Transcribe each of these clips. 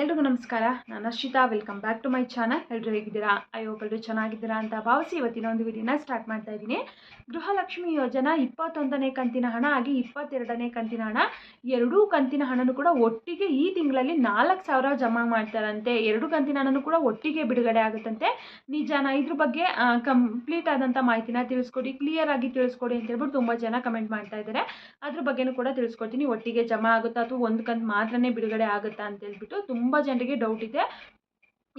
ಎಲ್ರಿಗೂ ನಮಸ್ಕಾರ. ನಾನು Arshita welcome back to my channel ಎಲ್ಲರೂ ಹೇಗಿದ್ದೀರಾ? ಅಯ್ಯೋ ಎಲ್ಲರೂ ಚೆನ್ನಾಗಿದ್ದೀರಾ ಅಂತ ಭಾವಿಸಿ ಇವತ್ತಿನ ಒಂದು ವಿಡಿಯೋನ ಸ್ಟಾರ್ಟ್ ಮಾಡ್ತಾ ಇದ್ದೀನಿ. ಗೃಹಲಕ್ಷ್ಮಿ ಯೋಜನಾ ಇಪ್ಪತ್ತೊಂದನೇ ಕಂತಿನ ಹಣ ಆಗಿ ಇಪ್ಪತ್ತೆರಡನೇ ಕಂತಿನ ಹಣ. ಎರಡೂ ಕಂತಿನ ಹಣನೂ ಕೂಡ ಒಟ್ಟಿಗೆ ಈ ತಿಂಗಳಲ್ಲಿ ನಾಲ್ಕು ಸಾವಿರ ಜಮಾ ಮಾಡ್ತಾರಂತೆ. ಎರಡು ಕಂತಿನ ಹಣನೂ ಕೂಡ ಒಟ್ಟಿಗೆ ಬಿಡುಗಡೆ ಆಗುತ್ತಂತೆ. ನಿಜಾನ ಇದ್ರ ಬಗ್ಗೆ ಕಂಪ್ಲೀಟ್ ಆದಂಥ ಮಾಹಿತಿನ ತಿಳಿಸ್ಕೊಡಿ. ಕ್ಲಿಯರ್ ಆಗಿ ತಿಳಿಸ್ಕೊಡಿ ಅಂತ ಹೇಳ್ಬಿಟ್ಟು ತುಂಬ ಜನ ಕಮೆಂಟ್ ಮಾಡ್ತಾ ಇದ್ದಾರೆ. ಅದ್ರ ಬಗ್ಗೆನೂ ಕೂಡ ತಿಳಿಸ್ಕೊಡ್ತೀನಿ. ಒಟ್ಟಿಗೆ ಜಮಾ ಆಗುತ್ತಾ ಅಥವಾ ಒಂದು ಕಂತು ಮಾತ್ರನೇ ಬಿಡುಗಡೆ ಆಗುತ್ತಾ ಅಂತ ಹೇಳ್ಬಿಟ್ಟು ತುಂಬ ಜನರಿಗೆ ಡೌಟ್ ಇದೆ.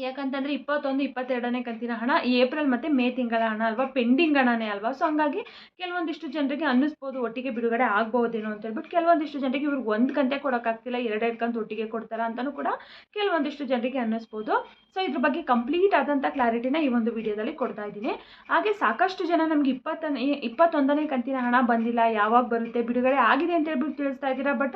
ಯಾಕಂತಂದರೆ ಇಪ್ಪತ್ತೊಂದು, ಇಪ್ಪತ್ತೆರಡನೇ ಕಂತಿನ ಹಣ ಏಪ್ರಿಲ್ ಮತ್ತು ಮೇ ತಿಂಗಳ ಹಣ ಅಲ್ವಾ? ಪೆಂಡಿಂಗ್ ಹಣನೇ ಅಲ್ವಾ? ಸೊ ಹಂಗಾಗಿ ಕೆಲವೊಂದಿಷ್ಟು ಜನರಿಗೆ ಅನ್ನಿಸ್ಬೋದು ಒಟ್ಟಿಗೆ ಬಿಡುಗಡೆ ಆಗ್ಬೋದೇನೋ ಅಂತ ಹೇಳ್ಬಿಟ್ಟು ಕೆಲವೊಂದಿಷ್ಟು ಜನರಿಗೆ ಇವ್ರಿಗೆ ಒಂದು ಕಂತೆ ಕೊಡೋಕ್ಕಾಗ್ತಿಲ್ಲ, ಎರಡೆರಡು ಕಂತು ಒಟ್ಟಿಗೆ ಕೊಡ್ತಾರ ಅಂತಲೂ ಕೂಡ ಕೆಲವೊಂದಿಷ್ಟು ಜನರಿಗೆ ಅನ್ನಿಸ್ಬೋದು. ಸೊ ಇದ್ರ ಬಗ್ಗೆ ಕಂಪ್ಲೀಟ್ ಆದಂಥ ಕ್ಲಾರಿಟಿನ ಈ ಒಂದು ವಿಡಿಯೋದಲ್ಲಿ ಕೊಡ್ತಾ ಇದ್ದೀನಿ. ಹಾಗೆ ಸಾಕಷ್ಟು ಜನ ನಮ್ಗೆ ಇಪ್ಪತ್ತನೇ, ಇಪ್ಪತ್ತೊಂದನೇ ಕಂತಿನ ಹಣ ಬಂದಿಲ್ಲ, ಯಾವಾಗ ಬರುತ್ತೆ, ಬಿಡುಗಡೆ ಆಗಿದೆ ಅಂತ ಹೇಳ್ಬಿಟ್ಟು ತಿಳಿಸ್ತಾ ಇದ್ದೀರಾ? ಬಟ್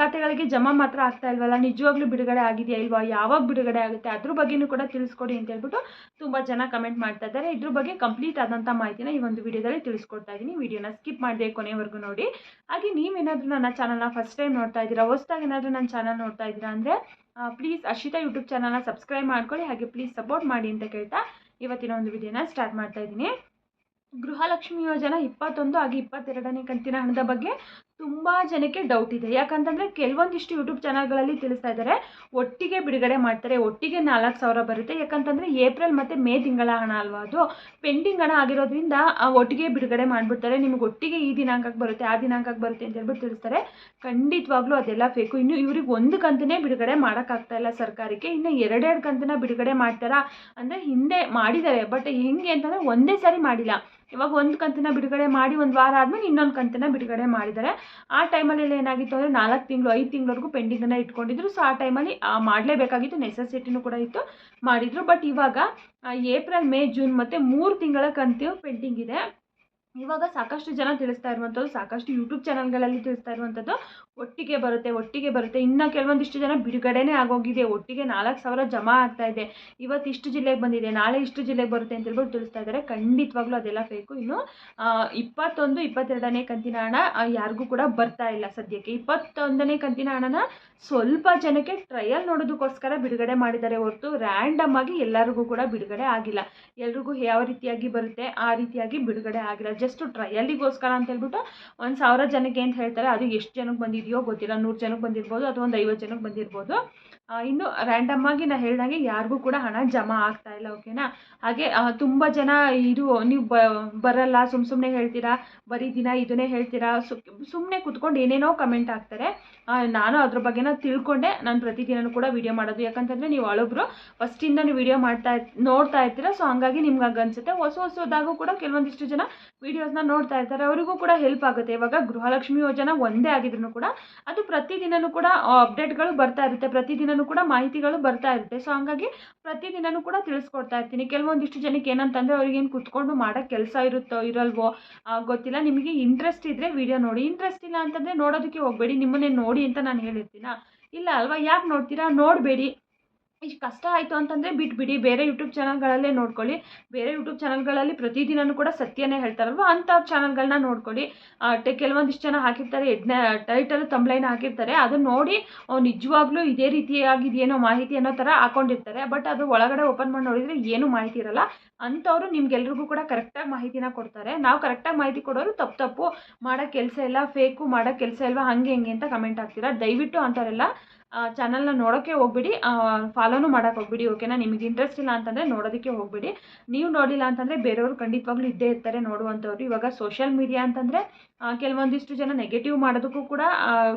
ಖಾತೆಗಳಿಗೆ ಜಮಾ ಮಾತ್ರ ಆಗ್ತಾ ಇಲ್ವಲ್ಲ? ನಿಜವಾಗ್ಲೂ ಬಿಡುಗಡೆ ಆಗಿದೆಯಾ ಇಲ್ವಾ? ಯಾವಾಗ ಬಿಡುಗಡೆ ಆಗುತ್ತೆ? ಅದ್ರ ಬಗ್ಗೆನೂ ಕೂಡ ತಿಳಿಸ್ಕೊಡಿ ಅಂತ ಹೇಳ್ಬಿಟ್ಟು ತುಂಬ ಜನ ಕಮೆಂಟ್ ಮಾಡ್ತಾ ಇದ್ದಾರೆ. ಇದ್ರ ಬಗ್ಗೆ ಕಂಪ್ಲೀಟ್ ಆದಂಥ ಮಾಹಿತಿನ ಈ ಒಂದು ವಿಡಿಯೋದಲ್ಲಿ ತಿಳಿಸ್ಕೊಡ್ತಾ ಇದ್ದೀನಿ. ವಿಡಿಯೋನ ಸ್ಕಿಪ್ ಮಾಡಿದೆ ಕೊನೆವರೆಗೂ ನೋಡಿ. ಹಾಗೆ ನೀವೇನಾದರೂ ನನ್ನ ಚಾನಲ್ನ ಫಸ್ಟ್ ಟೈಮ್ ನೋಡ್ತಾ ಇದ್ದೀರಾ, ಹೊಸ್ದಾಗಿ ಏನಾದರೂ ನನ್ನ ಚಾನಲ್ ನೋಡ್ತಾ ಇದ್ದೀರಾ ಅಂದರೆ ಪ್ಲೀಸ್ ಅರ್ಷಿತಾ ಯೂಟ್ಯೂಬ್ ಚಾನಲ್ನ ಸಬ್ಸ್ಕ್ರೈಬ್ ಮಾಡ್ಕೊಳ್ಳಿ. ಹಾಗೆ ಪ್ಲೀಸ್ ಸಪೋರ್ಟ್ ಮಾಡಿ ಅಂತ ಕೇಳ್ತಾ ಇವತ್ತಿನ ಒಂದು ವಿಡಿಯೋನ ಸ್ಟಾರ್ಟ್ ಮಾಡ್ತಾ ಇದ್ದೀನಿ. ಗೃಹಲಕ್ಷ್ಮಿ ಯೋಜನಾ ಇಪ್ಪತ್ತೊಂದು ಹಾಗೆ ಇಪ್ಪತ್ತೆರಡನೇ ಕಂತಿನ ಹಣದ ಬಗ್ಗೆ ತುಂಬ ಜನಕ್ಕೆ ಡೌಟ್ ಇದೆ. ಯಾಕಂತಂದರೆ ಕೆಲವೊಂದಿಷ್ಟು ಯೂಟ್ಯೂಬ್ ಚಾನಲ್ಗಳಲ್ಲಿ ತಿಳಿಸ್ತಾ ಇದ್ದಾರೆ, ಒಟ್ಟಿಗೆ ಬಿಡುಗಡೆ ಮಾಡ್ತಾರೆ, ಒಟ್ಟಿಗೆ ನಾಲ್ಕು ಸಾವಿರ ಬರುತ್ತೆ. ಯಾಕಂತಂದರೆ ಏಪ್ರಿಲ್ ಮತ್ತು ಮೇ ತಿಂಗಳ ಹಣ ಅಲ್ವಾ ಅದು? ಪೆಂಡಿಂಗ್ ಹಣ ಆಗಿರೋದ್ರಿಂದ, ಆ ಒಟ್ಟಿಗೆ ಬಿಡುಗಡೆ ಮಾಡಿಬಿಡ್ತಾರೆ. ನಿಮಗೆ ಒಟ್ಟಿಗೆ ಈ ದಿನಾಂಕಕ್ಕೆ ಬರುತ್ತೆ, ಆ ದಿನಾಂಕಕ್ಕೆ ಬರುತ್ತೆ ಅಂತ ಹೇಳ್ಬಿಟ್ಟು ತಿಳಿಸ್ತಾರೆ. ಖಂಡಿತವಾಗ್ಲೂ ಅದೆಲ್ಲ ಫೇಕು ಇನ್ನು ಇವ್ರಿಗೆ ಒಂದು ಕಂತನೇ ಬಿಡುಗಡೆ ಮಾಡೋಕ್ಕಾಗ್ತಾ ಇಲ್ಲ ಸರ್ಕಾರಕ್ಕೆ. ಇನ್ನು ಎರಡೆರಡು ಕಂತನ್ನ ಬಿಡುಗಡೆ ಮಾಡ್ತಾರಾ? ಅಂದರೆ ಹಿಂದೆ ಮಾಡಿದ್ದಾರೆ. ಬಟ್ ಹೆಂಗೆ ಅಂತಂದರೆ ಒಂದೇ ಸಾರಿ ಮಾಡಿಲ್ಲ. ಇವಾಗ ಒಂದು ಕಂತನ್ನ ಬಿಡುಗಡೆ ಮಾಡಿ ಒಂದು ವಾರ ಆದಮೇಲೆ ಇನ್ನೊಂದು ಕಂತನ್ನ ಬಿಡುಗಡೆ ಮಾಡಿದ್ದಾರೆ. ಆ ಟೈಮಲ್ಲಿ ಏನಾಗಿತ್ತು ಅಂದರೆ ನಾಲ್ಕು ತಿಂಗಳು, ಐದು ತಿಂಗಳವರೆಗೂ ಪೆಂಡಿಂಗನ್ನು ಇಟ್ಕೊಂಡಿದ್ರು. ಸೊ ಆ ಟೈಮಲ್ಲಿ ಮಾಡಲೇಬೇಕಾಗಿತ್ತು. ನೆಸೆಸಿಟಿನೂ ಕೂಡ ಇತ್ತು ಮಾಡಿದರು. ಬಟ್ ಇವಾಗ ಏಪ್ರಿಲ್ ಮೇ ಜೂನ್ ಮತ್ತು ಮೂರು ತಿಂಗಳ ಕಂತು ಪೆಂಡಿಂಗ್ ಇದೆ. ಇವಾಗ ಸಾಕಷ್ಟು ಜನ ತಿಳಿಸ್ತಾ ಇರುವಂಥದ್ದು, ಸಾಕಷ್ಟು ಯೂಟ್ಯೂಬ್ ಚಾನಲ್ಗಳಲ್ಲಿ ತಿಳಿಸ್ತಾ ಇರುವಂಥದ್ದು ಒಟ್ಟಿಗೆ ಬರುತ್ತೆ ಒಟ್ಟಿಗೆ ಬರುತ್ತೆ. ಇನ್ನು ಕೆಲವೊಂದಿಷ್ಟು ಜನ ಬಿಡುಗಡೆನೇ ಆಗೋಗಿದೆ, ಒಟ್ಟಿಗೆ ನಾಲ್ಕು ಸಾವಿರ ಜಮಾ ಆಗ್ತಾ ಇದೆ. ಇವತ್ತು ಇಷ್ಟು ಜಿಲ್ಲೆಗೆ ಬಂದಿದೆ, ನಾಳೆ ಇಷ್ಟು ಜಿಲ್ಲೆಗೆ ಬರುತ್ತೆ ಅಂತ ಹೇಳ್ಬಿಟ್ಟು ತಿಳಿಸ್ತಾ ಇದ್ದಾರೆ. ಖಂಡಿತವಾಗ್ಲೂ ಅದೆಲ್ಲ ಬೇಕು. ಇನ್ನು ಇಪ್ಪತ್ತೊಂದು, ಇಪ್ಪತ್ತೆರಡನೇ ಕಂತಿನ ಹಣ ಯಾರಿಗೂ ಕೂಡ ಬರ್ತಾ ಇಲ್ಲ ಸದ್ಯಕ್ಕೆ. ಇಪ್ಪತ್ತೊಂದನೇ ಕಂತಿನ ಹಣನ ಸ್ವಲ್ಪ ಜನಕ್ಕೆ ಟ್ರಯಲ್ ನೋಡೋದಕ್ಕೋಸ್ಕರ ಬಿಡುಗಡೆ ಮಾಡಿದ್ದಾರೆ ಹೊರತು ರ್ಯಾಂಡಮ್ ಆಗಿ ಎಲ್ಲರಿಗೂ ಕೂಡ ಬಿಡುಗಡೆ ಆಗಿಲ್ಲ. ಎಲ್ರಿಗೂ ಯಾವ ರೀತಿಯಾಗಿ ಬರುತ್ತೆ, ಆ ರೀತಿಯಾಗಿ ಬಿಡುಗಡೆ ಆಗಿಲ್ಲ. ಜಸ್ಟ್ ಎಲ್ಲಿಗೋಸ್ಕರ ಅಂತ ಹೇಳ್ಬಿಟ್ಟು ಒಂದು ಸಾವಿರ ಜನಕ್ಕೆ ಅಂತ ಹೇಳ್ತಾರೆ, ಅದು ಎಷ್ಟು ಜನಕ್ಕೆ ಬಂದಿದೆಯೋ ಗೊತ್ತಿಲ್ಲ, ನೂರು ಜನಕ್ಕೆ ಬಂದಿರ್ಬೋದು ಅಥವಾ ಒಂದು ಐವತ್ತು ಜನಕ್ಕೆ ಬಂದಿರ್ಬೋದು. ಇನ್ನು ರ್ಯಾಂಡಮ್ ಆಗಿ ನಾನು ಹೇಳ್ದಂಗೆ ಯಾರಿಗೂ ಕೂಡ ಹಣ ಜಮಾ ಆಗ್ತಾ ಇಲ್ಲ ಓಕೆನಾ ಹಾಗೆ ತುಂಬ ಜನ ಇದು, ನೀವು ಬರಲ್ಲ ಸುಮ್ಮ ಸುಮ್ಮನೆ ಹೇಳ್ತೀರಾ, ಬರೀ ದಿನ ಇದನ್ನೇ ಹೇಳ್ತೀರಾ ಸುಮ್ಮನೆ ಕುತ್ಕೊಂಡು ಏನೇನೋ ಕಮೆಂಟ್ ಹಾಕ್ತಾರೆ. ನಾನು ಅದ್ರ ಬಗ್ಗೆನ ತಿಳ್ಕೊಂಡೆ. ನಾನು ಪ್ರತಿದಿನನೂ ಕೂಡ ವೀಡಿಯೋ ಮಾಡೋದು. ಯಾಕಂತಂದರೆ ನೀವು ಹಳಬ್ರು ಫಸ್ಟಿಂದ ನೀವು ವೀಡಿಯೋ ಮಾಡ್ತಾ, ನೋಡ್ತಾ ಇರ್ತೀರಾ ಸೊ ಹಂಗಾಗಿ ನಿಮ್ಗೆ ಹಂಗೆ ಅನಿಸುತ್ತೆ. ಹೊಸ ಹೊಸದಾಗೂ ಕೂಡ ಕೆಲವೊಂದಿಷ್ಟು ಜನ ವೀಡಿಯೋಸ್ನ ನೋಡ್ತಾ ಇರ್ತಾರೆ. ಅವರಿಗೂ ಕೂಡ ಹೆಲ್ಪ್ ಆಗುತ್ತೆ. ಇವಾಗ ಗೃಹಲಕ್ಷ್ಮಿ ಯೋಜನೆ ಒಂದೇ ಆಗಿದ್ರು ಕೂಡ, ಅದು ಪ್ರತಿದಿನವೂ ಕೂಡ ಅಪ್ಡೇಟ್ಗಳು ಬರ್ತಾ ಇರುತ್ತೆ. ಕೂಡ ಮಾಹಿತಿಗಳು ಬರ್ತಾ ಇರುತ್ತೆ. ಸೊ ಹಂಗಾಗಿ ಪ್ರತಿದಿನವೂ ಕೂಡ ತಿಳಿಸ್ಕೊಡ್ತಾ ಇರ್ತೀನಿ. ಕೆಲವೊಂದಿಷ್ಟು ಜನಕ್ಕೆ ಏನಂತಂದರೆ ಅವ್ರಿಗೇನು ಕುತ್ಕೊಂಡು ಮಾಡೋಕ್ಕೆ ಕೆಲಸ ಇರುತ್ತೋ ಇರಲ್ವೋ ಗೊತ್ತಿಲ್ಲ. ನಿಮಗೆ ಇಂಟ್ರೆಸ್ಟ್ ಇದ್ದರೆ ವಿಡಿಯೋ ನೋಡಿ. ಇಂಟ್ರೆಸ್ಟ್ ಇಲ್ಲ ಅಂತಂದರೆ ನೋಡೋದಕ್ಕೆ ಹೋಗಬೇಡಿ. ನಿಮ್ಮನ್ನೇ ನೋಡಿ ಅಂತ ನಾನು ಹೇಳಿರ್ತೀನ? ಇಲ್ಲ ಅಲ್ವಾ? ಯಾಕೆ ನೋಡ್ತೀರಾ? ನೋಡಬೇಡಿ. ಇಷ್ಟು ಕಷ್ಟ ಆಯಿತು ಅಂತಂದರೆ ಬಿಟ್ಬಿಡಿ ಬೇರೆ ಯೂಟ್ಯೂಬ್ ಚಾನಲ್ಗಳಲ್ಲೇ ನೋಡ್ಕೊಳ್ಳಿ. ಬೇರೆ ಯೂಟ್ಯೂಬ್ ಚಾನಲ್ಗಳಲ್ಲಿ ಪ್ರತಿದಿನವೂ ಕೂಡ ಸತ್ಯನೇ ಹೇಳ್ತಾರಲ್ವ? ಅಂಥ ಚಾನಲ್ಗಳನ್ನ ನೋಡ್ಕೊಳ್ಳಿ. ಟೆ, ಕೆಲವೊಂದಿಷ್ಟು ಜನ ಹಾಕಿರ್ತಾರೆ ಎಡ್ನ ಟೈಟಲ್ ತಂಬ್ಲೈನ್ ಹಾಕಿರ್ತಾರೆ. ಅದು ನೋಡಿ ನಿಜವಾಗ್ಲೂ ಇದೇ ರೀತಿಯಾಗಿದೆಯೇನೋ ಮಾಹಿತಿ ಅನ್ನೋ ಥರ ಹಾಕೊಂಡಿರ್ತಾರೆ. ಬಟ್ ಅದು ಒಳಗಡೆ ಓಪನ್ ಮಾಡಿ ನೋಡಿದರೆ ಏನೂ ಮಾಹಿತಿ ಇರಲ್ಲ. ಅಂಥವ್ರು ನಿಮ್ಗೆಲ್ರಿಗೂ ಕೂಡ ಕರೆಕ್ಟಾಗಿ ಮಾಹಿತಿನ ಕೊಡ್ತಾರೆ. ನಾವು ಕರೆಕ್ಟಾಗಿ ಮಾಹಿತಿ ಕೊಡೋರು ತಪ್ಪು ತಪ್ಪು. ಮಾಡೋ ಕೆಲಸ ಇಲ್ಲ ಫೇಕು, ಮಾಡೋ ಕೆಲಸ ಇಲ್ವಾ? ಹಂಗೆ ಹಿಂಗೆ ಅಂತ ಕಮೆಂಟ್ ಹಾಕ್ತೀರಾ? ದಯವಿಟ್ಟು ಅಂಥವರೆಲ್ಲ ಚಾನಲ್ನ ನೋಡೋಕ್ಕೆ ಹೋಗ್ಬಿಡಿ. ಫಾಲೋನು ಮಾಡೋಕ್ಕೆ ಹೋಗ್ಬಿಡಿ ಓಕೆನಾ ನಿಮಗೆ ಇಂಟ್ರೆಸ್ಟ್ ಇಲ್ಲ ಅಂತಂದರೆ ನೋಡೋದಕ್ಕೆ ಹೋಗ್ಬಿಡಿ. ನೀವು ನೋಡಿಲ್ಲ ಅಂತಂದರೆ ಬೇರೆಯವರು ಖಂಡಿತವಾಗ್ಲೂ ಇದ್ದೇ ಇರ್ತಾರೆ ನೋಡುವಂಥವ್ರು. ಇವಾಗ ಸೋಷಿಯಲ್ ಮೀಡಿಯಾ ಅಂತಂದರೆ ಕೆಲವೊಂದಿಷ್ಟು ಜನ ನೆಗೆಟಿವ್ ಮಾಡೋದಕ್ಕೂ ಕೂಡ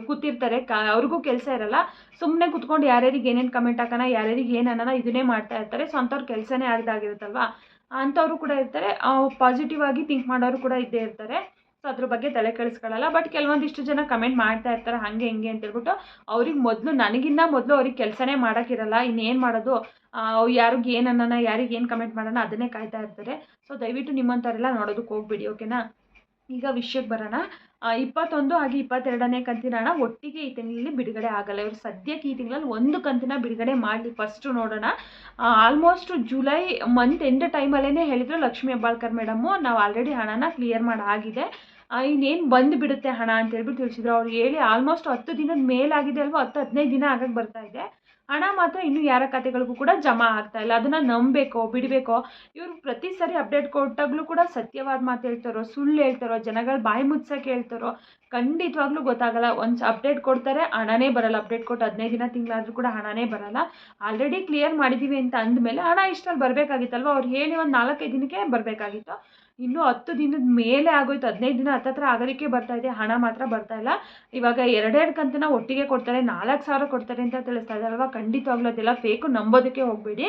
ಕೂತಿರ್ತಾರೆ. ಕ, ಅವ್ರಿಗೂ ಕೆಲಸ ಇರಲ್ಲ. ಸುಮ್ಮನೆ ಕುತ್ಕೊಂಡು ಯಾರ್ಯಾರಿಗೆ ಏನೇನು ಕಮೆಂಟ್ ಹಾಕೋಣ, ಯಾರ್ಯಾರಿಗೆ ಏನು ಅನ್ನೋಣ ಇದನ್ನೇ ಮಾಡ್ತಾ ಇರ್ತಾರೆ. ಸೊ ಅಂಥವ್ರ ಕೆಲಸನೇ ಆಗದಾಗಿರುತ್ತಲ್ವಾ ಅಂಥವ್ರು ಕೂಡ ಇರ್ತಾರೆ. ಪಾಸಿಟಿವ್ ಆಗಿ ಥಿಂಕ್ ಮಾಡೋರು ಕೂಡ ಇದ್ದೇ ಇರ್ತಾರೆ. ಸೊ ಅದ್ರ ಬಗ್ಗೆ ತಲೆ ಕೆಡಿಸ್ಕೊಳ್ಳಲ್ಲ ಬಟ್ ಕೆಲವೊಂದಿಷ್ಟು ಜನ ಕಮೆಂಟ್ ಮಾಡ್ತಾ ಇರ್ತಾರೆ, ಹಾಗೆ, ಹಿಂಗೆ ಅಂತ ಹೇಳ್ಬಿಟ್ಟು ಅವ್ರಿಗೆ ಮೊದಲು ನನಗಿನ್ನ ಮೊದಲು ಅವ್ರಿಗೆ ಕೆಲಸನೇ ಮಾಡೋಕ್ಕಿರಲ್ಲ. ಇನ್ನೇನು ಮಾಡೋದು? ಯಾರಿಗೆ ಏನು ಅನ್ನೋಣ ಯಾರಿಗೆ ಏನು ಕಮೆಂಟ್ ಮಾಡೋಣ, ಅದನ್ನೇ ಕಾಯ್ತಾ ಇರ್ತಾರೆ. ಸೊ ದಯವಿಟ್ಟು ನಿಮ್ಮಂಥವರೆಲ್ಲ ನೋಡೋದಕ್ಕೆ ಹೋಗ್ಬಿಡಿ ಓಕೆನಾ ಈಗ ವಿಷಯಕ್ಕೆ ಬರೋಣ. ಇಪ್ಪತ್ತೊಂದು ಹಾಗೆ ಇಪ್ಪತ್ತೆರಡನೇ ಕಂತಿನ ಹಣ ಒಟ್ಟಿಗೆ ಈ ತಿಂಗಳಲ್ಲಿ ಬಿಡುಗಡೆ ಆಗಲ್ಲ. ಇವರು ಸದ್ಯಕ್ಕೆ ಈ ತಿಂಗಳಲ್ಲಿ ಒಂದು ಕಂತಿನ ಬಿಡುಗಡೆ ಮಾಡಲಿ. ಫಸ್ಟು ನೋಡೋಣ. ಆಲ್ಮೋಸ್ಟ್ ಜುಲೈ ಮಂತ್ ಎಂಡ್ ಟೈಮಲ್ಲೇ ಹೇಳಿದ್ರು ಲಕ್ಷ್ಮೀ ಹೆಬ್ಬಾಳ್ಕರ್ ಮೇಡಮು ನಾವು ಆಲ್ರೆಡಿ ಹಣನ ಕ್ಲಿಯರ್ ಮಾಡಾಗಿದೆ. ಇನ್ನೇನು ಬಂದು ಬಿಡುತ್ತೆ ಹಣ ಅಂತ ಹೇಳ್ಬಿಟ್ಟು ತಿಳಿಸಿದ್ರು. ಅವ್ರು ಹೇಳಿ ಆಲ್ಮೋಸ್ಟ್ ಹತ್ತು ದಿನದ ಮೇಲಾಗಿದೆ ಅಲ್ವಾ? ಹತ್ತು ಹದಿನೈದು ದಿನ ಆಗಕ್ಕೆ ಬರ್ತಾ ಇದೆ. ಹಣ ಮಾತ್ರ ಇನ್ನೂ ಯಾರ ಖಾತೆಗಳಿಗೂ ಕೂಡ ಜಮಾ ಆಗ್ತಾ ಇಲ್ಲ. ಅದನ್ನು ನಂಬಬೇಕೋ ಬಿಡಬೇಕೋ? ಇವರು ಪ್ರತಿ ಸರಿ ಅಪ್ಡೇಟ್ ಕೊಟ್ಟಾಗಲೂ ಕೂಡ ಸತ್ಯವಾದ ಮಾತು ಹೇಳ್ತಾರೋ, ಸುಳ್ಳು ಹೇಳ್ತಾರೋ, ಜನಗಳು ಬಾಯಿ ಮುಚ್ಚಕ್ಕೆ ಹೇಳ್ತಾರೋ, ಖಂಡಿತವಾಗ್ಲೂ ಗೊತ್ತಾಗಲ್ಲ. ಒಂದು ಅಪ್ಡೇಟ್ ಕೊಡ್ತಾರೆ, ಹಣನೇ ಬರಲ್ಲ. ಅಪ್ಡೇಟ್ ಕೊಟ್ಟು ಹದಿನೈದು ದಿನ ತಿಂಗಳಾದರೂ ಕೂಡ ಹಣನೇ ಬರಲ್ಲ. ಆಲ್ರೆಡಿ ಕ್ಲಿಯರ್ ಮಾಡಿದ್ದೀವಿ ಅಂತ ಅಂದಮೇಲೆ ಹಣ ಇಷ್ಟರಲ್ಲಿ ಬರಬೇಕಾಗಿತ್ತಲ್ವ? ಅವ್ರು ಹೇಳಿ ಒಂದು ನಾಲ್ಕೈದು ದಿನಕ್ಕೆ ಬರಬೇಕಾಗಿತ್ತು. ಇನ್ನೂ ಹತ್ತು ದಿನದ ಮೇಲೆ ಆಗೋಯ್ತು. ಹದಿನೈದು ದಿನ ಹತ್ತತ್ರ ಆಗೋದಕ್ಕೆ ಬರ್ತಾ ಇದೆ. ಹಣ ಮಾತ್ರ ಬರ್ತಾ ಇಲ್ಲ. ಇವಾಗ ಎರಡೆರಡು ಕಂತನ್ನ ಒಟ್ಟಿಗೆ ಕೊಡ್ತಾರೆ. ನಾಲ್ಕು ಸಾವಿರ ಕೊಡ್ತಾರೆ ಅಂತ ತಿಳಿಸ್ತಾ ಇದ್ದಾರಲ್ವ ಖಂಡಿತವಾಗ್ಲೂ ಅದೆಲ್ಲ ಫೇಕು ನಂಬೋದಕ್ಕೆ ಹೋಗಬೇಡಿ.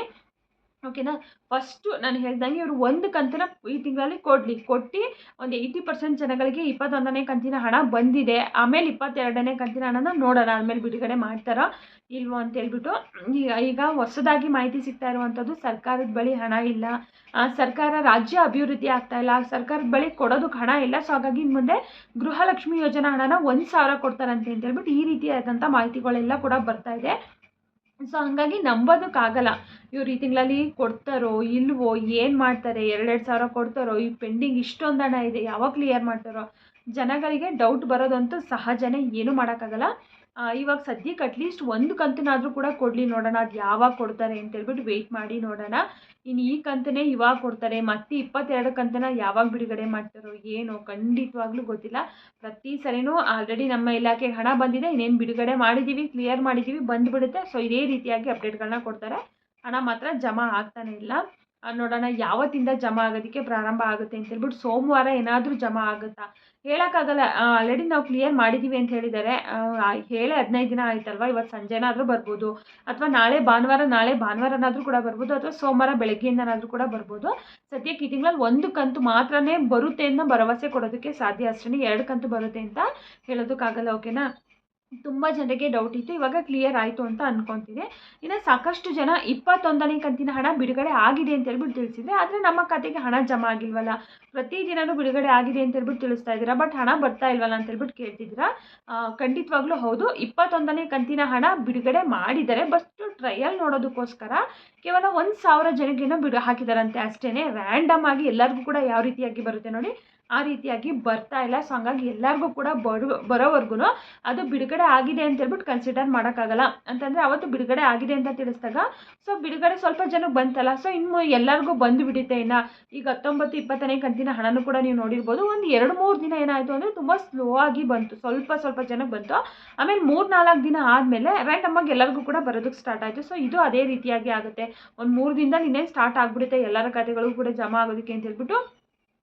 ಓಕೆನಾ ಫಸ್ಟು ನಾನು ಹೇಳ್ದಂಗೆ ಇವರು ಒಂದು ಕಂತಿನ ಈ ತಿಂಗಳಲ್ಲಿ ಕೊಡಲಿ, ಕೊಟ್ಟು ಒಂದು ಏಯ್ಟಿ ಪರ್ಸೆಂಟ್ ಜನಗಳಿಗೆ ಇಪ್ಪತ್ತೊಂದನೇ ಕಂತಿನ ಹಣ ಬಂದಿದೆ. ಆಮೇಲೆ ಇಪ್ಪತ್ತೆರಡನೇ ಕಂತಿನ ಹಣನ ನೋಡೋಣ, ಆಮೇಲೆ ಬಿಡುಗಡೆ ಮಾಡ್ತಾರೋ ಇಲ್ವೋ ಅಂತ ಹೇಳ್ಬಿಟ್ಟು, ಈಗ ಈಗ ಹೊಸದಾಗಿ ಮಾಹಿತಿ ಸಿಗ್ತಾ ಇರುವಂಥದ್ದು ಸರ್ಕಾರದ ಬಳಿ ಹಣ ಇಲ್ಲ. ಸರ್ಕಾರ ರಾಜ್ಯ ಅಭಿವೃದ್ಧಿ ಆಗ್ತಾ ಇಲ್ಲ ಸರ್ಕಾರದ ಬಳಿ ಕೊಡೋದಕ್ಕೆ ಹಣ ಇಲ್ಲ. ಸೊ ಹಾಗಾಗಿ ಇನ್ನು ಮುಂದೆ ಗೃಹಲಕ್ಷ್ಮಿ ಯೋಜನಾ ಹಣನ ಒಂದು ಸಾವಿರ ಕೊಡ್ತಾರಂತೆ ಅಂತ ಹೇಳ್ಬಿಟ್ಟು ಈ ರೀತಿಯಾದಂಥ ಮಾಹಿತಿಗಳೆಲ್ಲ ಕೂಡ ಬರ್ತಾ ಇದೆ. ಸೊ ಹಂಗಾಗಿ ನಂಬೋದಕ್ಕಾಗಲ್ಲ. ಇವ್ರು ಈ ತಿಂಗಳಲ್ಲಿ ಕೊಡ್ತಾರೋ, ಇಲ್ವೋ, ಏನು ಮಾಡ್ತಾರೆ, ಎರಡೆರಡು ಸಾವಿರ ಕೊಡ್ತಾರೋ, ಈ ಪೆಂಡಿಂಗ್ ಇಷ್ಟೊಂದು ಹಣ ಇದೆ, ಯಾವಾಗ ಕ್ಲಿಯರ್ ಮಾಡ್ತಾರೋ, ಜನಗಳಿಗೆ ಡೌಟ್ ಬರೋದಂತೂ ಸಹಜನೇ, ಏನೂ ಮಾಡೋಕ್ಕಾಗಲ್ಲ. ಇವಾಗ ಸದ್ಯಕ್ಕೆ ಅಟ್ಲೀಸ್ಟ್ ಒಂದು ಕಂತನಾದರೂ ಕೂಡ ಕೊಡಲಿ ನೋಡೋಣ. ಅದು ಯಾವಾಗ ಕೊಡ್ತಾರೆ ಅಂತೇಳ್ಬಿಟ್ಟು ವೆಯ್ಟ್ ಮಾಡಿ ನೋಡೋಣ. ಇನ್ನು ಈ ಕಂತನೇ ಇವಾಗ ಕೊಡ್ತಾರೆ. ಮತ್ತೆ ಇಪ್ಪತ್ತೆರಡು ಕಂತನ ಯಾವಾಗ ಬಿಡುಗಡೆ ಮಾಡ್ತಾರೋ ಏನೋ ಖಂಡಿತವಾಗ್ಲೂ ಗೊತ್ತಿಲ್ಲ. ಪ್ರತಿ ಸರಿನೂ ಆಲ್ರೆಡಿ ನಮ್ಮ ಇಲಾಖೆಗೆ ಹಣ ಬಂದಿದೆ. ಇನ್ನೇನು ಬಿಡುಗಡೆ ಮಾಡಿದ್ದೀವಿ ಕ್ಲಿಯರ್ ಮಾಡಿದ್ದೀವಿ ಬಂದುಬಿಡುತ್ತೆ. ಸೊ ಇದೇ ರೀತಿಯಾಗಿ ಅಪ್ಡೇಟ್ಗಳನ್ನ ಕೊಡ್ತಾರೆ. ಹಣ ಮಾತ್ರ ಜಮಾ ಆಗ್ತಾನೆ ಇಲ್ಲ. ನೋಡೋಣ ಯಾವತ್ತಿಂದ ಜಮಾ ಆಗೋದಕ್ಕೆ ಪ್ರಾರಂಭ ಆಗುತ್ತೆ ಅಂತ ಹೇಳ್ಬಿಟ್ಟು ಸೋಮವಾರ ಏನಾದರೂ ಜಮಾ ಆಗುತ್ತಾ? ಹೇಳೋಕ್ಕಾಗಲ್ಲ. ಆಲ್ರೆಡಿ ನಾವು ಕ್ಲಿಯರ್ ಮಾಡಿದ್ದೀವಿ ಅಂತ ಹೇಳಿದ್ದಾರೆ. ಹೇಳಿ ಹದಿನೈದು ದಿನ ಆಯ್ತಲ್ವ? ಇವತ್ತು ಸಂಜೆನಾದರೂ ಬರ್ಬೋದು. ಅಥವಾ ನಾಳೆ ಭಾನುವಾರ, ನಾಳೆ ಭಾನುವಾರನಾದರೂ ಕೂಡ ಬರ್ಬೋದು. ಅಥವಾ ಸೋಮವಾರ ಬೆಳಗ್ಗೆಯಿಂದನಾದರೂ ಕೂಡ ಬರ್ಬೋದು. ಸದ್ಯಕ್ಕೆ ಈ ತಿಂಗಳಲ್ಲಿ ಒಂದು ಕಂತು ಮಾತ್ರನೇ ಬರುತ್ತೆ ಅನ್ನೋ ಭರವಸೆ ಕೊಡೋದಕ್ಕೆ ಸಾಧ್ಯ ಅಷ್ಟೇ ಎರಡು ಕಂತು ಬರುತ್ತೆ ಅಂತ ಹೇಳೋದಕ್ಕಾಗಲ್ಲ ಓಕೆನಾ ತುಂಬ ಜನರಿಗೆ ಡೌಟ್ ಇತ್ತು. ಇವಾಗ ಕ್ಲಿಯರ್ ಆಯಿತು ಅಂತ ಅನ್ಕೊಂತೀನಿ. ಇನ್ನು ಸಾಕಷ್ಟು ಜನ ಇಪ್ಪತ್ತೊಂದನೇ ಕಂತಿನ ಹಣ ಬಿಡುಗಡೆ ಆಗಿದೆ ಅಂತ ಹೇಳ್ಬಿಟ್ಟು ತಿಳಿಸಿದ್ರೆ ಆದರೆ ನಮ್ಮ ಖಾತೆಗೆ ಹಣ ಜಮಾ ಆಗಿಲ್ವಲ್ಲ. ಪ್ರತಿದಿನವೂ ಬಿಡುಗಡೆ ಆಗಿದೆ ಅಂತ ಹೇಳ್ಬಿಟ್ಟು ತಿಳಿಸ್ತಾ ಇದ್ದೀರಾ? ಬಟ್ ಹಣ ಬರ್ತಾ ಇಲ್ವಲ್ಲ ಅಂತ ಹೇಳ್ಬಿಟ್ಟು ಕೇಳ್ತಿದ್ದೀರಾ? ಖಂಡಿತವಾಗ್ಲೂ ಹೌದು. ಇಪ್ಪತ್ತೊಂದನೇ ಕಂತಿನ ಹಣ ಬಿಡುಗಡೆ ಮಾಡಿದ್ದಾರೆ. ಬಟ್ ಟ್ರಯಲ್ ನೋಡೋದಕ್ಕೋಸ್ಕರ ಕೇವಲ ಒಂದು ಸಾವಿರ ಜನಕ್ಕೇನೋ ಬಿಡು ಹಾಕಿದಾರಂತೆ ಅಷ್ಟೇ ರ್ಯಾಂಡಮ್ ಆಗಿ ಎಲ್ಲರಿಗೂ ಕೂಡ ಯಾವ ರೀತಿಯಾಗಿ ಬರುತ್ತೆ ನೋಡಿ. ಆ ರೀತಿಯಾಗಿ ಬರ್ತಾ ಇಲ್ಲ. ಸೊ ಹಂಗಾಗಿ ಎಲ್ಲರಿಗೂ ಕೂಡ ಬರೋ ಬರೋವರೆಗೂ ಅದು ಬಿಡುಗಡೆ ಆಗಿದೆ ಅಂತ ಹೇಳ್ಬಿಟ್ಟು ಕನ್ಸಿಡರ್ ಮಾಡೋಕ್ಕಾಗಲ್ಲ. ಅಂತಂದರೆ ಅವತ್ತು ಬಿಡುಗಡೆ ಆಗಿದೆ ಅಂತ ತಿಳಿಸಿದಾಗ ಸೊ ಬಿಡುಗಡೆ ಸ್ವಲ್ಪ ಜನಕ್ಕೆ ಬಂತಲ್ಲ. ಸೊ ಇನ್ನು ಎಲ್ಲರಿಗೂ ಬಂದು ಬಿಡುತ್ತೆ ಇನ್ನು. ಈಗ ಹತ್ತೊಂಬತ್ತು, ಇಪ್ಪತ್ತನೇ ಕಂತಿನ ಹಣನೂ ಕೂಡ ನೀವು ನೋಡಿರ್ಬೋದು. ಒಂದು ಎರಡು, ಮೂರು ದಿನ ಏನಾಯಿತು ಅಂದರೆ ತುಂಬ ಸ್ಲೋ ಆಗಿ ಬಂತು. ಸ್ವಲ್ಪ ಸ್ವಲ್ಪ ಜನಕ್ಕೆ ಬಂತು. ಆಮೇಲೆ ಮೂರು, ನಾಲ್ಕು ದಿನ ಆದಮೇಲೆ ನಮಗೆ ಎಲ್ಲರಿಗೂ ಕೂಡ ಬರೋದಕ್ಕೆ ಸ್ಟಾರ್ಟ್ ಆಯಿತು. ಸೊ ಇದು ಅದೇ ರೀತಿಯಾಗಿ ಆಗುತ್ತೆ. ಒಂದು ಮೂರು ದಿನದಲ್ಲಿ ಇನ್ನೇನು ಸ್ಟಾರ್ಟ್ ಆಗಿಬಿಡುತ್ತೆ ಎಲ್ಲರ ಖಾತೆಗಳಿಗೂ ಕೂಡ ಜಮಾ ಆಗೋದಕ್ಕೆ ಅಂತ ಹೇಳ್ಬಿಟ್ಟು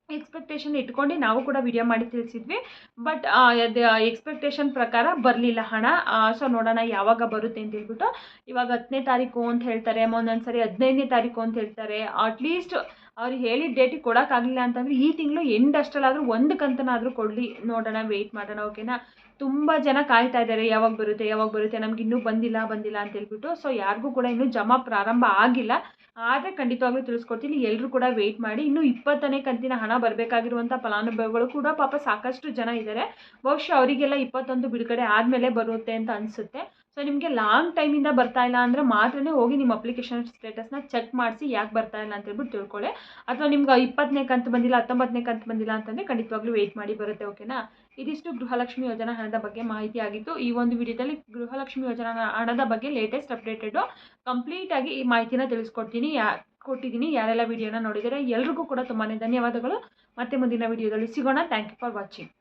ಎಕ್ಸ್ಪೆಕ್ಟೇಷನ್ ಇಟ್ಕೊಂಡು ನಾವು ಕೂಡ ವಿಡಿಯೋ ಮಾಡಿ ತಿಳಿಸಿದ್ವಿ. ಬಟ್ ಅದು ಎಕ್ಸ್ಪೆಕ್ಟೇಷನ್ ಪ್ರಕಾರ ಬರಲಿಲ್ಲ ಹಣ. ಸೊ ನೋಡೋಣ ಯಾವಾಗ ಬರುತ್ತೆ ಅಂತ ಹೇಳ್ಬಿಟ್ಟು ಇವಾಗ ಹತ್ತನೇ ತಾರೀಕು ಅಂತ ಹೇಳ್ತಾರೆ ಒಂದೊಂದು ಸರಿ ಹದಿನೈದನೇ ತಾರೀಕು ಅಂತ ಹೇಳ್ತಾರೆ. ಅಟ್ಲೀಸ್ಟ್ ಅವ್ರು ಹೇಳಿದ ಡೇಟಿಗೆ ಕೊಡೋಕ್ಕಾಗಲಿಲ್ಲ ಅಂತಂದರೆ ಈ ತಿಂಗಳು ಎಂಡ್ ಅಷ್ಟಲ್ಲಾದರೂ ಒಂದು ಕಂತನಾದರೂ ಕೊಡಲಿ. ನೋಡೋಣ ವೆಯ್ಟ್ ಮಾಡೋಣ ಓಕೆನಾ ತುಂಬ ಜನ ಕಾಯ್ತಾ ಇದ್ದಾರೆ, ಯಾವಾಗ ಬರುತ್ತೆ ಯಾವಾಗ ಬರುತ್ತೆ, ನಮ್ಗೆ ಇನ್ನೂ ಬಂದಿಲ್ಲ ಬಂದಿಲ್ಲ ಅಂತ ಹೇಳ್ಬಿಟ್ಟು. ಸೊ ಯಾರಿಗೂ ಕೂಡ ಇನ್ನೂ ಜಮಾ ಪ್ರಾರಂಭ ಆಗಿಲ್ಲ. ಆದರೆ ಖಂಡಿತವಾಗ್ಲೂ ತಿಳಿಸ್ಕೊಡ್ತೀನಿ. ಎಲ್ಲರೂ ಕೂಡ ವೆಯ್ಟ್ ಮಾಡಿ. ಇನ್ನೂ ಇಪ್ಪತ್ತನೇ ಕಂತಿನ ಹಣ ಬರಬೇಕಾಗಿರುವಂಥ ಫಲಾನುಭವಿಗಳು ಕೂಡ ಪಾಪ ಸಾಕಷ್ಟು ಜನ ಇದ್ದಾರೆ ಬಹುಶಃ ಅವರಿಗೆಲ್ಲ ಇಪ್ಪತ್ತೊಂದು ಬಿಡುಗಡೆ ಆದಮೇಲೆ ಬರುತ್ತೆ ಅಂತ ಅನಿಸುತ್ತೆ. ಸೊ ನಿಮಗೆ ಲಾಂಗ್ ಟೈಮಿಂದ ಬರ್ತಾ ಇಲ್ಲ ಅಂದರೆ ಮಾತ್ರನೇ ಹೋಗಿ ನಿಮ್ಮ ಅಪ್ಲಿಕೇಶನ್ ಸ್ಟೇಟಸ್ನ ಚೆಕ್ ಮಾಡಿಸಿ ಯಾಕೆ ಬರ್ತಾ ಇಲ್ಲ ಅಂತ ಹೇಳ್ಬಿಟ್ಟು ತಿಳ್ಕೊಳ್ಳಿ. ಅಥವಾ ನಿಮ್ಗೆ ಇಪ್ಪತ್ತನೇ ಕಂತು ಬಂದಿಲ್ಲ, ಹತ್ತೊಂಬತ್ತನೇ ಕಂತು ಬಂದಿಲ್ಲ ಅಂತಂದರೆ ಖಂಡಿತವಾಗ್ಲೂ ವೆಯ್ಟ್ ಮಾಡಿ ಬರುತ್ತೆ ಓಕೆನಾ ಇದಿಷ್ಟು ಗೃಹಲಕ್ಷ್ಮಿ ಯೋಜನಾ ಹಣದ ಬಗ್ಗೆ ಮಾಹಿತಿ ಆಗಿತ್ತು. ಈ ಒಂದು ವಿಡಿಯೋದಲ್ಲಿ ಗೃಹಲಕ್ಷ್ಮಿ ಯೋಜನಾ ಹಣದ ಬಗ್ಗೆ ಲೇಟೆಸ್ಟ್ ಅಪ್ಡೇಟೆಡು ಕಂಪ್ಲೀಟಾಗಿ ಈ ಮಾಹಿತಿನ ತಿಳಿಸ್ಕೊಡ್ತೀನಿ. ಯಾ, ಕೊಟ್ಟಿದ್ದೀನಿ. ಯಾರೆಲ್ಲ ವಿಡಿಯೋನ ನೋಡಿದರೆ, ಎಲ್ರಿಗೂ ಕೂಡ ತುಂಬಾ ಧನ್ಯವಾದಗಳು. ಮತ್ತೆ ಮುಂದಿನ ವಿಡಿಯೋದಲ್ಲಿ ಸಿಗೋಣ. Thank you for watching